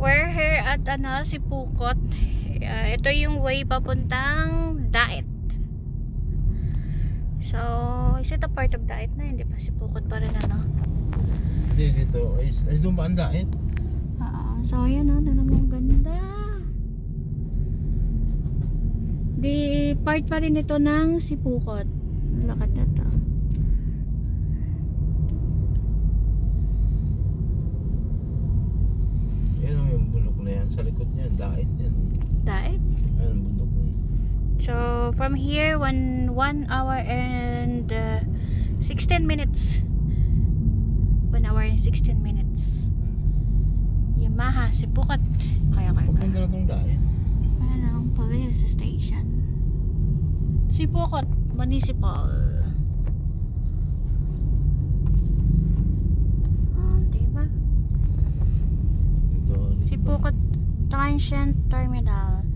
We're here at ano, si Pukot. Uh, ito yung way papuntang Daet. So, is it a part of Daet na? Hindi pa si Pukot pa rin ano. Hindi, dito. Ay, ay doon pa ang dait. Oo. So, ayan o. Mo, ang ganda. Di, part pa rin ito ng Sipukot. Lakad na to. Yan o yung bundok na yan. Sa likod niyan, dait yan. Daet. Ayan ang bundok na yan. So, from here, one, one hour and uh, 16 minutes. One hour and 16 minutes. Yamaha, Sipukot. Kaya kaya. Papunta na itong dait. Ayan ang police station. Sipukot Municipal. Ah, diba? Dito. dito Sipukot Transient Terminal.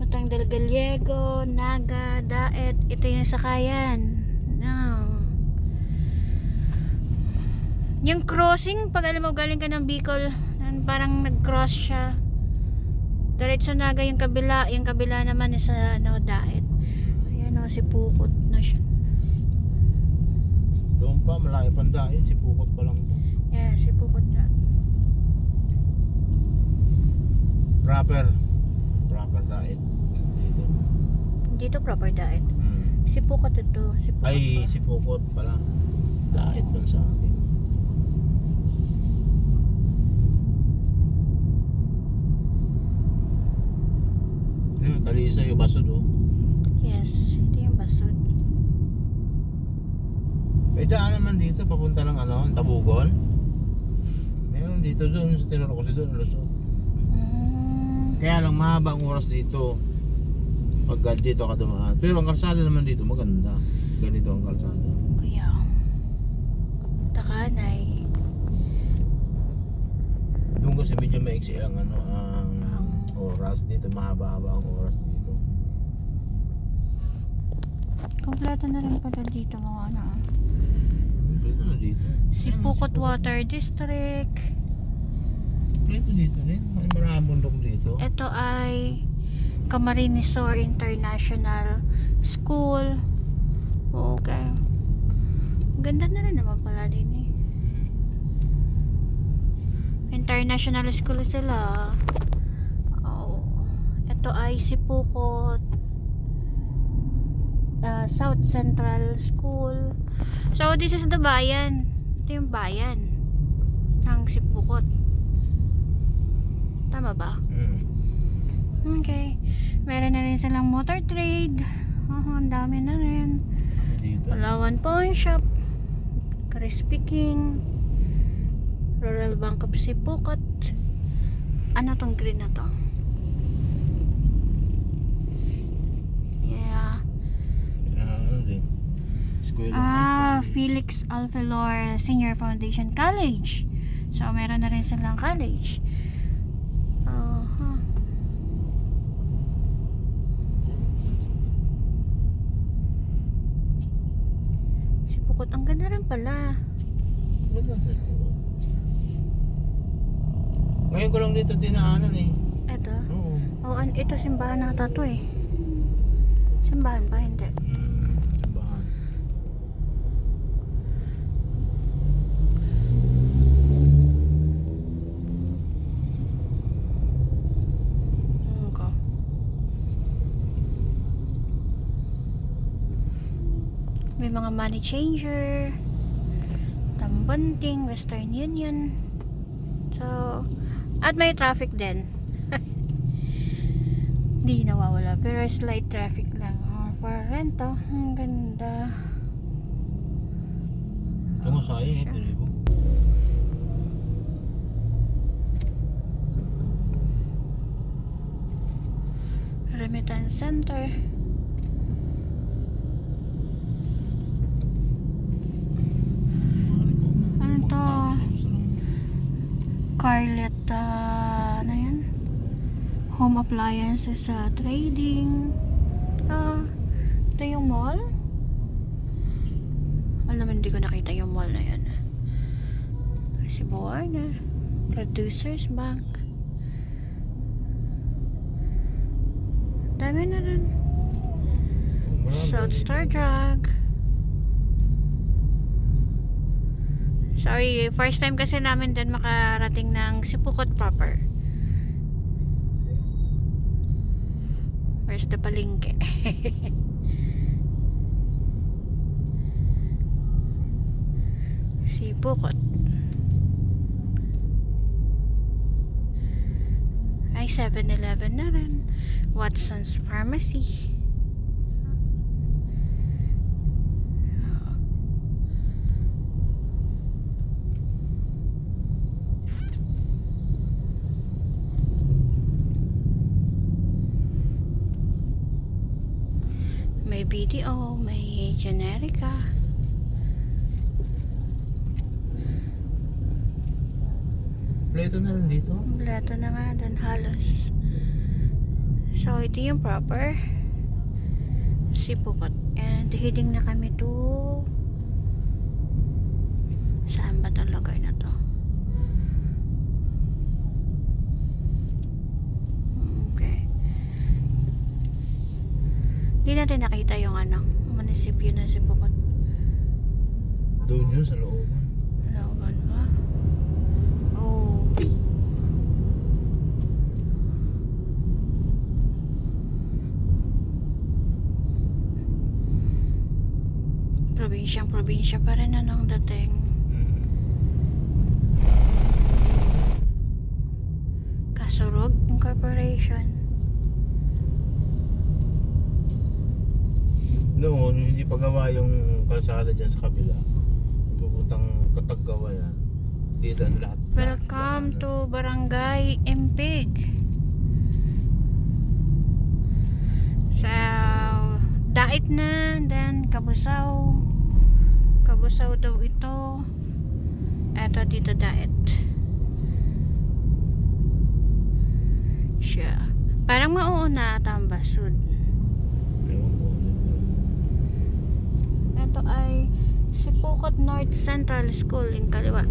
Patang del Gallego, Naga, Daet. Ito yung sakayan. No. Yung crossing, pag alam mo galing ka ng Bicol, parang nag-cross siya. Diretso Naga yung kabila, yung kabila naman is sa ano, Daet. Ayan o, si Pukot na siya. Doon pa, malaki pang dait. Si Pukot pa lang to. Yeah, si Pukot nga. Proper. Proper dait. Dito. Dito proper Daet. Hmm. Si Pukot ito. Si Pukot Ay, pa. si Pukot pala. Dait man sa akin. Ayun, talisa yung basod oh. Yes, ito yung basod. May daan naman dito, papunta ng ano, Tabugon. Meron dito doon, sa tinuro ko si doon, Lusot. Kaya lang mahaba ang oras dito. Pag dito ka dumaan. Pero ang kalsada naman dito maganda. Ganito ang kalsada. kaya. Takanay. Doon kasi medyo maiksi ang ano, ang oras dito. Mahaba-haba ang oras dito. Kompleto na rin pala dito mga ano. Dito na dito. Si Pukot Water District. Dito dito rin. Maraming bundok dito. Ito ay Camarinesor International School. Okay. Ganda na rin naman pala din eh. International school sila. Oh. Ito ay si Pukot uh, South Central School. So, this is the bayan. Ito yung bayan ng Sipukot. Tama ba? Hmm. Okay. Meron na rin silang motor trade. Oh, ang dami na rin. Palawan Pawn Shop. Crispy King. Rural Bank of Sipukot. Ano tong green na to? Yeah. Ah, ano Ah, Felix Alfelor Senior Foundation College. So, meron na rin silang college. Aha. Si Pukot, ang ganda rin pala. Ngayon ko lang dito dinaanan eh. Eto. Oo. Oh, an ito simbahan nata to eh. Simbahan ba? Hindi. Hmm. Simbahan. Ano ko? May mga money changer. Tambunting, Western Union. So, at may traffic din. Di nawawala. Pero slight traffic lang. Oh, for rento. Ang ganda. Ito mo sayang ito rin Remittance Center. Scarlett uh, ano yan? home appliances sa uh, trading. Ah uh, yung mall? Alam hindi ko nakita yung mall na yan kasi born ah. producers bank. Dami na rin. South Star Drug. Sorry, first time kasi namin din makarating ng Sipukot proper. Where's the palengke? Sipukot. Ay, 7-Eleven na rin. Watson's Pharmacy. May BDO, may Generica. Pleto na rin dito. Kompleto na nga dun halos. So, ito yung proper Sipukot. And heading na kami to saan ba itong lugar na to? Okay. Hindi natin nakita yung ano, munisipyo na Sipukot. Doon yun sa looban. Laban ba? Oh. Probinsyang probinsya pa rin anong dating. Kasurog Incorporation. Noon, hindi pa gawa yung kalsada dyan sa kabila. Pupuntang Kataggawa yan. Dito ang lahat. Welcome to Barangay Empig. Sa Dait na, then Kabusaw. Kabusaw daw ito. Eto dito Dait. Siya. Parang mauuna ata ang basud. Ewan ko. Ito ay Sipukot North Central School in Kaliwa.